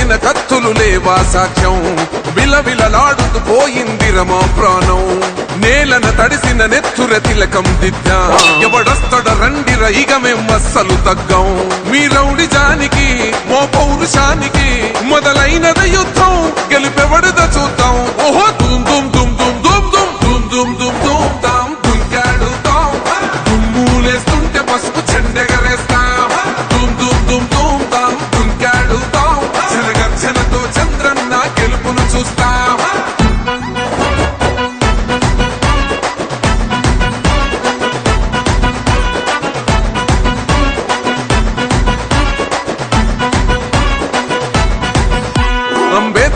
గొంతులు కత్తులు లేవా సాక్ష్యం? విలవిలలాడుతూ పోయింది రమా ప్రాణం. నేలన తడిసిన నెత్తుర తిలకం దిద్దా. ఎవడొస్తడ రండిర ఇక మేం అస్సలు తగ్గం. మీ రౌడి జానికి మో పౌరుషానికి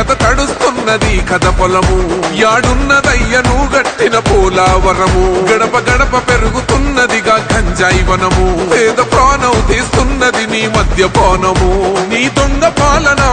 కథ తడుస్తున్నది కథ పొలము. యాడున్నదయ్యను గట్టిన పోలావరము. గడప గడప పెరుగుతున్నదిగా గంజాయి వనము. పేద ప్రాణం తీస్తున్నది నీ మద్యపానము. నీ దొంగ పాలన